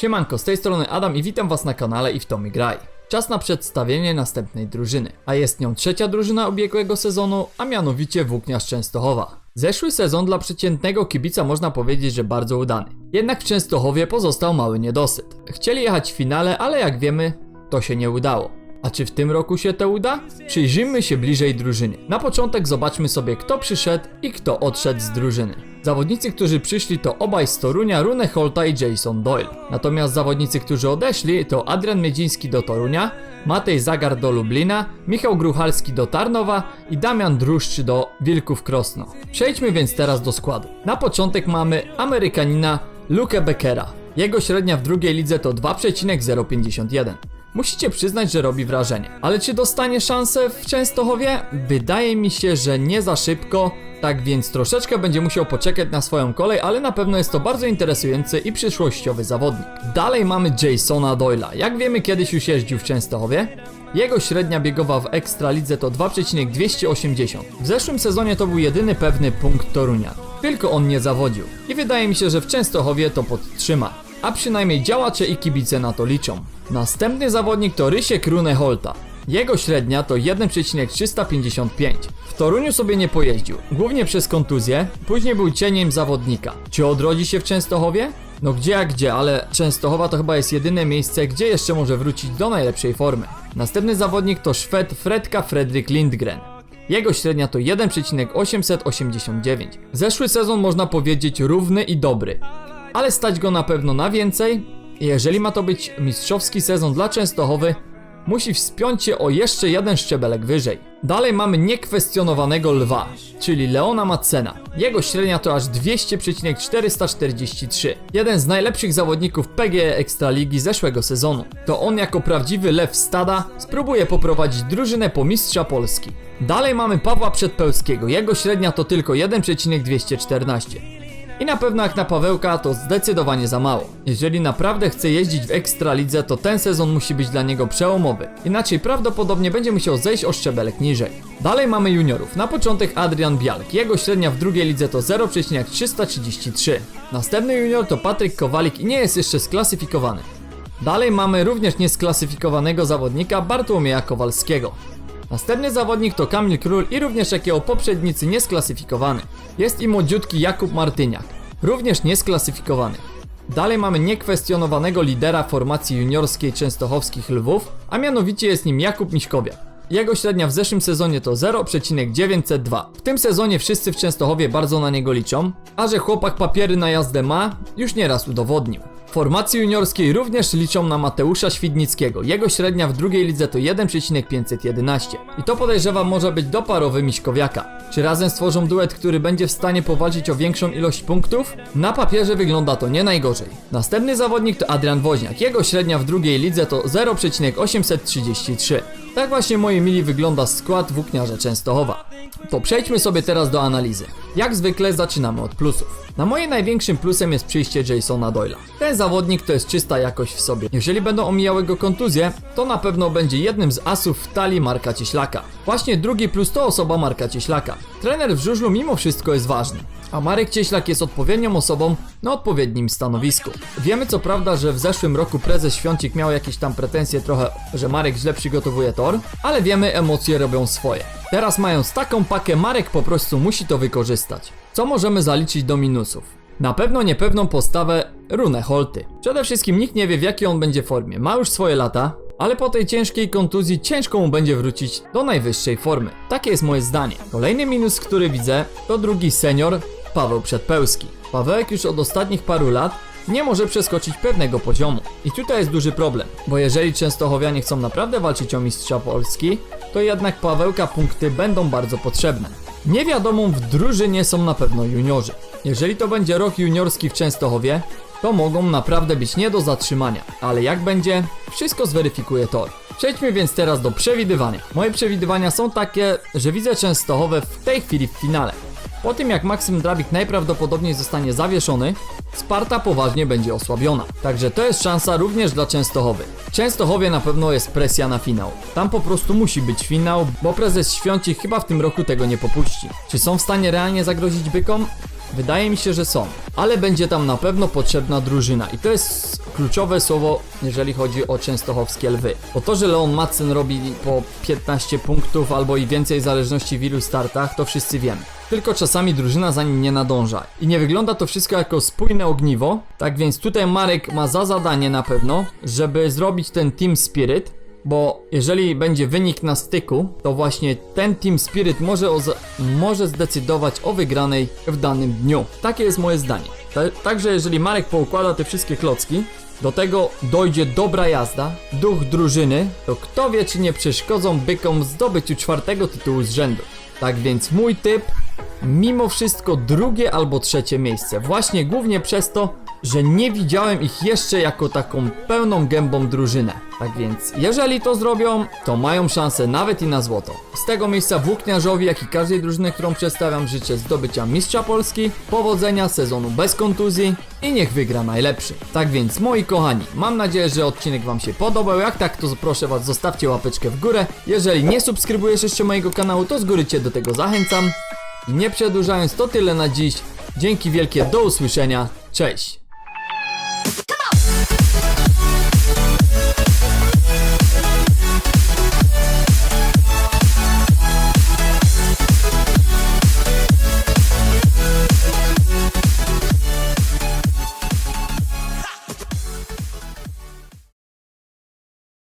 Siemanko, z tej strony Adam i witam was na kanale i w Tommy Graj. Czas na przedstawienie następnej drużyny, a jest nią trzecia drużyna ubiegłego sezonu, a mianowicie Włókniarz Częstochowa. Zeszły sezon dla przeciętnego kibica można powiedzieć, że bardzo udany. Jednak w Częstochowie pozostał mały niedosyt. Chcieli jechać w finale, ale jak wiemy, to się nie udało. A czy w tym roku się to uda? Przyjrzyjmy się bliżej drużynie. Na początek zobaczmy sobie kto przyszedł i kto odszedł z drużyny. Zawodnicy, którzy przyszli to obaj z Torunia, Rune Holta i Jason Doyle. Natomiast zawodnicy, którzy odeszli to Adrian Miedziński do Torunia, Matej Zagar do Lublina, Michał Gruchalski do Tarnowa i Damian Druszczy do Wilków Krosno. Przejdźmy więc teraz do składu. Na początek mamy Amerykanina Luke Beckera. Jego średnia w drugiej lidze to 2,051. Musicie przyznać, że robi wrażenie. Ale czy dostanie szansę w Częstochowie? Wydaje mi się, że nie za szybko. Tak więc troszeczkę będzie musiał poczekać na swoją kolej, ale na pewno jest to bardzo interesujący i przyszłościowy zawodnik. Dalej mamy Jasona Doyla. Jak wiemy, kiedyś już jeździł w Częstochowie. Jego średnia biegowa w Ekstralidze to 2,280. W zeszłym sezonie to był jedyny pewny punkt Torunia. Tylko on nie zawodził. I wydaje mi się, że w Częstochowie to podtrzyma. A przynajmniej działacze i kibice na to liczą. Następny zawodnik to Rysiek Rune Holta. Jego średnia to 1,355. W Toruniu sobie nie pojeździł, głównie przez kontuzję, później był cieniem zawodnika. Czy odrodzi się w Częstochowie? No gdzie jak gdzie, ale Częstochowa to chyba jest jedyne miejsce, gdzie jeszcze może wrócić do najlepszej formy. Następny zawodnik to Szwed Fredka Fredrik Lindgren. Jego średnia to 1,889. Zeszły sezon można powiedzieć równy i dobry, ale stać go na pewno na więcej. Jeżeli ma to być mistrzowski sezon dla Częstochowy, musi wspiąć się o jeszcze jeden szczebelek wyżej. Dalej mamy niekwestionowanego lwa, czyli Leona Matsena. Jego średnia to aż 200,443. Jeden z najlepszych zawodników PGE Ekstraligi zeszłego sezonu. To on jako prawdziwy lew stada spróbuje poprowadzić drużynę po mistrza Polski. Dalej mamy Pawła Przedpełskiego. Jego średnia to tylko 1,214. I na pewno jak na Pawełka to zdecydowanie za mało. Jeżeli naprawdę chce jeździć w Ekstralidze, to ten sezon musi być dla niego przełomowy. Inaczej prawdopodobnie będzie musiał zejść o szczebelek niżej. Dalej mamy juniorów. Na początek Adrian Bialk. Jego średnia w drugiej lidze to 0,333. Następny junior to Patryk Kowalik i nie jest jeszcze sklasyfikowany. Dalej mamy również niesklasyfikowanego zawodnika Bartłomieja Kowalskiego. Następny zawodnik to Kamil Król i również jak jego poprzednicy niesklasyfikowany. Jest i młodziutki Jakub Martyniak, również niesklasyfikowany. Dalej mamy niekwestionowanego lidera formacji juniorskiej częstochowskich Lwów, a mianowicie jest nim Jakub Miśkowiak. Jego średnia w zeszłym sezonie to 0,902. W tym sezonie wszyscy w Częstochowie bardzo na niego liczą, a że chłopak papiery na jazdę ma, już nieraz udowodnił. W formacji juniorskiej również liczą na Mateusza Świdnickiego. Jego średnia w drugiej lidze to 1,511. I to podejrzewam może być doparowy Miśkowiaka. Czy razem stworzą duet, który będzie w stanie powalczyć o większą ilość punktów? Na papierze wygląda to nie najgorzej. Następny zawodnik to Adrian Woźniak. Jego średnia w drugiej lidze to 0,833. Tak właśnie moi mili wygląda skład włókniarza Częstochowa. To przejdźmy sobie teraz do analizy. Jak zwykle zaczynamy od plusów. Na moje największym plusem jest przyjście Jasona Doyla. Ten zawodnik to jest czysta jakość w sobie. Jeżeli będą omijały go kontuzje, to na pewno będzie jednym z asów w talii Marka Cieślaka. Właśnie drugi plus to osoba Marka Cieślaka. Trener w żużlu mimo wszystko jest ważny. A Marek Cieślak jest odpowiednią osobą na odpowiednim stanowisku. Wiemy co prawda, że w zeszłym roku prezes Świącik miał jakieś tam pretensje trochę, że Marek źle przygotowuje tor, ale wiemy emocje robią swoje. Teraz mając taką pakę, Marek po prostu musi to wykorzystać. Co możemy zaliczyć do minusów? Na pewno niepewną postawę Rune Holty. Przede wszystkim nikt nie wie w jakiej on będzie formie. Ma już swoje lata, ale po tej ciężkiej kontuzji ciężko mu będzie wrócić do najwyższej formy. Takie jest moje zdanie. Kolejny minus, który widzę, to drugi senior, Paweł Przedpełski. Pawełek już od ostatnich paru lat nie może przeskoczyć pewnego poziomu. I tutaj jest duży problem, bo jeżeli Częstochowianie chcą naprawdę walczyć o mistrza Polski, to jednak Pawełka punkty będą bardzo potrzebne. Niewiadomą w drużynie są na pewno juniorzy. Jeżeli to będzie rok juniorski w Częstochowie, to mogą naprawdę być nie do zatrzymania. Ale jak będzie, wszystko zweryfikuje tor. Przejdźmy więc teraz do przewidywania. Moje przewidywania są takie, że widzę Częstochowę w tej chwili w finale. Po tym jak Maksym Drabik najprawdopodobniej zostanie zawieszony, Sparta poważnie będzie osłabiona. Także to jest szansa również dla Częstochowy. Częstochowie na pewno jest presja na finał. Tam po prostu musi być finał, bo prezes Świącik chyba w tym roku tego nie popuści. Czy są w stanie realnie zagrozić bykom? Wydaje mi się, że są, ale będzie tam na pewno potrzebna drużyna i to jest kluczowe słowo, jeżeli chodzi o częstochowskie lwy. Bo to, że Leon Madsen robi po 15 punktów albo i więcej w zależności w ilu startach, to wszyscy wiemy. Tylko czasami drużyna za nim nie nadąża. I nie wygląda to wszystko jako spójne ogniwo. Tak więc tutaj Marek ma za zadanie na pewno, żeby zrobić ten Team Spirit, bo jeżeli będzie wynik na styku, to właśnie ten Team Spirit może, może zdecydować o wygranej w danym dniu. Takie jest moje zdanie. Ta- Także jeżeli Marek poukłada te wszystkie klocki, do tego dojdzie dobra jazda, duch drużyny, to kto wie czy nie przeszkodzą bykom w zdobyciu czwartego tytułu z rzędu. Tak więc mój typ, mimo wszystko drugie albo trzecie miejsce. Właśnie głównie przez to, że nie widziałem ich jeszcze jako taką pełną gębą drużynę. Tak więc, jeżeli to zrobią, to mają szansę nawet i na złoto. Z tego miejsca włókniarzowi, jak i każdej drużyny, którą przedstawiam, życzę zdobycia mistrza Polski, powodzenia sezonu bez kontuzji i niech wygra najlepszy. Tak więc, moi kochani, mam nadzieję, że odcinek Wam się podobał. Jak tak, to proszę Was, zostawcie łapeczkę w górę. Jeżeli nie subskrybujesz jeszcze mojego kanału, to z góry Cię do tego zachęcam. I nie przedłużając, to tyle na dziś. Dzięki wielkie, do usłyszenia. Cześć!